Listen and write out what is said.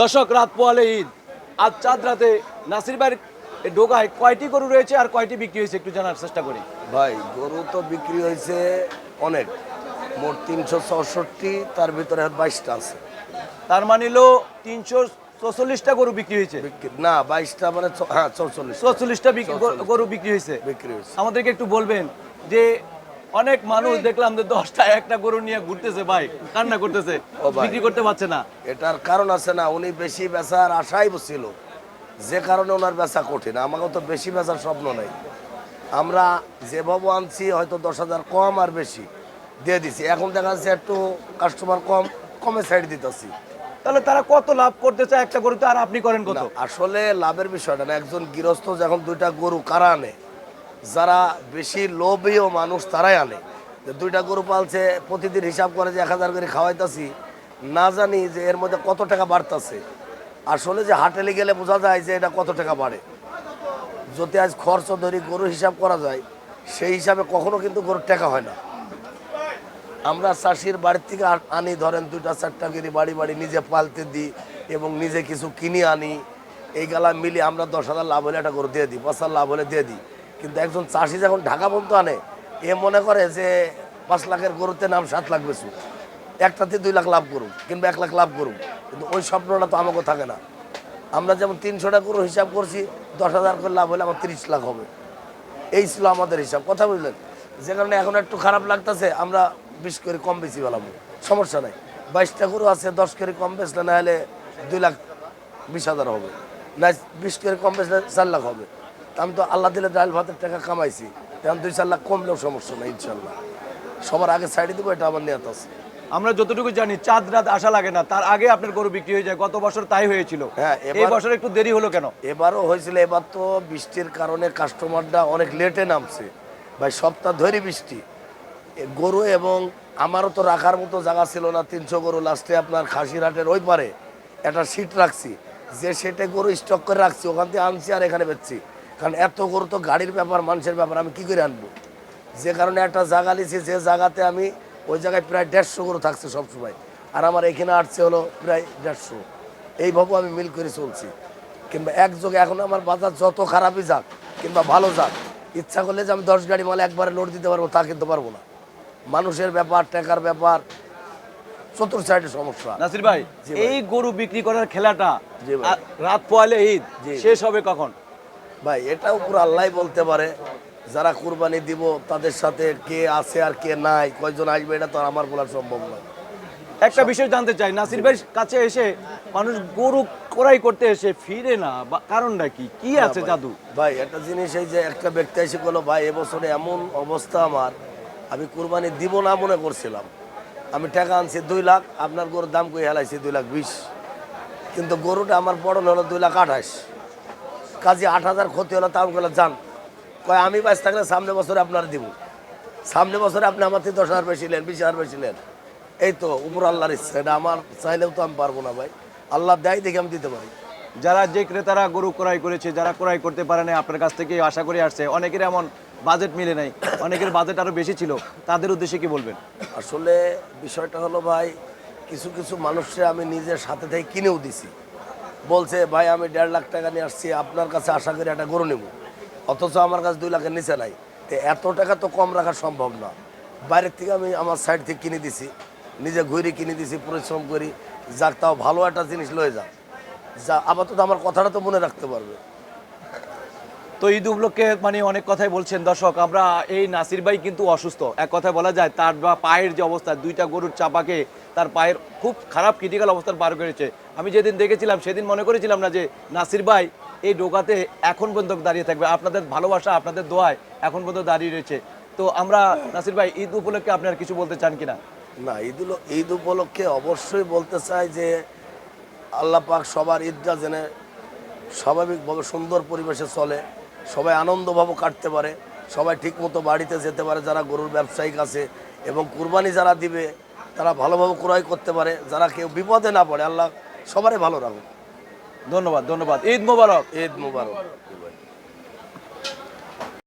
দর্শক রাত পোয়ালে ঈদ। আজ চাঁদ রাতে নাসির ভাইয়ের ডোগায় কয়টি গরু রয়েছে আর কয়টি বিক্রি হয়েছে একটু জানার চেষ্টা করি। ভাই গরু তো বিক্রি হয়েছে অনেক। মোট তিনশো চৌষট্টি তার ভিতরে বাইশটা আছে। তার মানিলো তিনশো চৌচল্লিশটা গরু বিক্রি হয়েছে? না বাইশটা মানে হ্যাঁ চৌচল্লিশ চৌচল্লিশটা গরু বিক্রি হয়েছে। বিক্রি হয়েছে। আমাদেরকে একটু বলবেন যে অনেক মানুষ দেখলাম যে দশটা একটা গরু নিয়ে ঘুরতেছে ভাই কান্না করতেছে। বিক্রি করতে পারছে না। এটার কারণ আছে না উনি বেশি বেচার আশাই ছিল। যে কারণে ওনার বেচা কঠিন আমাকে তো বেশি বেচার স্বপ্ন নেই। আমরা যেভাবে আনছি হয়তো দশ হাজার কম আর বেশি দিয়ে দিছি। এখন দেখা যাচ্ছে একটু কাস্টমার কম কমে সাইড দিতেছি। তাহলে তারা কত লাভ করতে চায় একটা গরুতে আর আপনি করেন কত? আসলে লাভের বিষয়টা না একজন গৃহস্থ যখন দুইটা গরু কারা আনে যারা বেশি লোভীয় মানুষ তারাই আনে। যে দুইটা গরু পালছে, প্রতিদিন হিসাব করে যে এক হাজার করে খাওয়াইতাছি, না জানি যে এর মধ্যে কত টাকা বাড়তাছে। আসলে যে হাটেলে গেলে বোঝা যায় যে এটা কত টাকা বাড়ে। যদি আজ খরচ ধরি গরু হিসাব করা যায়, সেই হিসাবে কখনো কিন্তু গরুর টাকা হয় না। আমরা চাষির বাড়ির থেকে আনি, ধরেন দুইটা, চারটা গিরি বাড়ি বাড়ি নিজে পালতে দিই এবং নিজে কিছু কিনে আনি। এই গালা মিলে আমরা দশ হাজার লাভ হলে একটা গরু দিয়ে দিই, পাঁচ হাজার লাভ হলে দিয়ে দিই। কিন্তু একজন চাষি যখন ঢাকা পর্যন্ত আনে, এ মনে করে যে পাঁচ লাখের গরুতে নাম সাত লাখ বেশি একটাতে দুই লাখ লাভ করুক কিংবা এক লাখ লাভ করুক। কিন্তু ওই স্বপ্নটা তো আমাকে থাকে না। আমরা যেমন তিনশোটা গরু হিসাব করছি, দশ হাজার করে লাভ হলে আমার তিরিশ লাখ হবে। এই ছিল আমাদের হিসাব। কথা বুঝলেন? যে কারণে এখন একটু খারাপ লাগতেছে, আমরা বিশ করে কম বেশি বেলাবো সমস্যা নাই। বাইশটা গরু আছে, দশ করে কম বেচলে না হলে দুই লাখ বিশ হাজার হবে। না, বিশ করে কম বেচলে চার লাখ হবে। আমি তো আল্লাহ দিলে ডাল ভাতের টাকা কামাইছি। এখন দুই চার লাখ কমলেও সমস্যা নাই ইনশাল্লাহ। সবার আগে সাইডে দেবো এটা আমার নিয়ত আছে। আমরা যতটুকু জানি চাঁদ রাত আসা লাগে না তার আগে আপনার গরু বিক্রি হয়ে যায়। গত বছর তাই হয়েছিল। হ্যাঁ, এই বছর একটু দেরি হলো কেন? এবারও হয়েছিল এবার তো বৃষ্টির কারণে কাস্টমাররা অনেক লেটে নামছে। ভাই সপ্তাহ ধরে বৃষ্টি। গরু এবং আমারও তো রাখার মতো জায়গা ছিল না তিনশো গরু। লাস্টে আপনার খাসিরহাটের ওই পারে একটা সিট রাখছি। যে সেটে গরু স্টক করে রাখছি ওখান থেকে আনছি আর এখানে বেচছি। কারণ এত গরু তো গাড়ির ব্যাপার মানুষের ব্যাপার আমি কি করে আনব? যে কারণে একটা জায়গা নিয়েছি যে জায়গাতে আমি ওই জায়গায় প্রায় দেড়শো গরু থাকছে সবসময়। আর আমার এখানে আসছে হলো প্রায় দেড়শো। এইভাবে আমি মিল করে চলছি। কিংবা একযোগে এখন আমার বাজার যত খারাপই যাক কিংবা ভালো যাক ইচ্ছা করলে যে আমি দশ গাড়ি মাল একবারে লোড দিতে পারব তা কিনতে পারব না। মানুষের ব্যাপার টাকার ব্যাপার চতুর সাইডে সমস্যা। নাসির ভাই জি এই গরু বিক্রি করার খেলাটা রাত পোয়ালে ঈদ। শেষ হবে কখন? ভাই এটাও পুরো আল্লাহ বলতে পারে যারা কুরবানি দিব তাদের সাথে কে আছে আর কে নাই কয়জন আসবে এটা তো আমার বলা সম্ভব নয় একটা বিষয় জানতে চাই নাসির ভাই কাছে এসে মানুষ গরু ক্রয় করতে এসে ফিরে না কারণটা কি? কি আছে। জাদু? ভাই একটা জিনিস এই যে একটা ব্যক্তি এসে বলল ভাই এবছরে এমন অবস্থা আমার আমি কুরবানি দিব না মনে করছিলাম। আমি টাকা আনছি দুই লাখ আপনার গরুর দাম কই হেলাইছি দুই লাখ বিশ? কিন্তু গরুটা আমার বড় হলো দুই লাখ আঠাশ। কাজে আট হাজার ক্ষতি হলো তাও গেলে যান। কয় আমি বাস থাকলে সামনে বছরে আপনার দিব। সামনে বছরে আপনি আমার থেকে দশ হাজার বেশি নেন বিশ হাজার বেশি নেন। এই তো উপর আল্লাহর ইচ্ছা। এটা আমার চাইলেও তো আমি পারব না ভাই। আল্লাহ দেয় দেখে আমি দিতে পারি। যারা যে ক্রেতারা গরু ক্রয় করেছে যারা ক্রয় করতে পারে না আপনার কাছ থেকে আশা করে আসছে। অনেকের এমন বাজেট মিলে নাই অনেকের বাজেট আরও বেশি ছিল। তাদের উদ্দেশ্যে কি বলবেন? আসলে বিষয়টা হলো ভাই কিছু কিছু মানুষকে আমি নিজের সাথে থেকে কিনেও দিছি। বলছে, ভাই, আমি দেড় লাখ টাকা নিয়ে আসছি, আপনার কাছে আশা করি একটা গরু নেব। অথচ আমার কাছে দুই লাখের নিচে নাই। তো এত টাকা তো কম রাখা সম্ভব না। বাইরের থেকে আমি আমার সাইড থেকে কিনে দিছি, নিজে ঘুরে কিনে দিছি, পরিশ্রম করি। যাক, তাও ভালো একটা জিনিস লয়ে যাক। যা, আপাতত আমার কথাটা তো মনে রাখতে পারবে। তো ঈদ উপলক্ষে মানে অনেক কথাই বলছেন দর্শক, আমরা এই নাসির ভাই কিন্তু অসুস্থ। এক কথায় বলা যায়, তার বা পায়ের যে অবস্থা, দুইটা গরুর চাপাকে তার পায়ের খুব খারাপ ক্রিটিক্যাল অবস্থার পার করেছে। আমি যেদিন দেখেছিলাম, সেদিন মনে করেছিলাম না যে নাসির ভাই এই ডোকাতে এখন পর্যন্ত দাঁড়িয়ে থাকবে। আপনাদের ভালোবাসা, আপনাদের দোয়ায় এখন পর্যন্ত দাঁড়িয়ে রয়েছে। তো আমরা নাসির ভাই, ঈদ উপলক্ষে আপনার কিছু বলতে চান কিনা? না, ঈদ ঈদ উপলক্ষে অবশ্যই বলতে চাই যে আল্লাহ পাক সবার ঈদটা জেনে স্বাভাবিকভাবে সুন্দর পরিবেশে চলে। সবাই আনন্দভাবে কাটতে পারে সবাই ঠিকমতো বাড়িতে যেতে পারে যারা গরুর ব্যবসায়িক আছে এবং কুরবানি যারা দিবে তারা ভালোভাবে ক্রয় করতে পারে যারা কেউ বিপদে না পড়ে আল্লাহ সবারই ভালো রাখুন ধন্যবাদ ধন্যবাদ। ঈদ মুবারক। ঈদ মুবারক।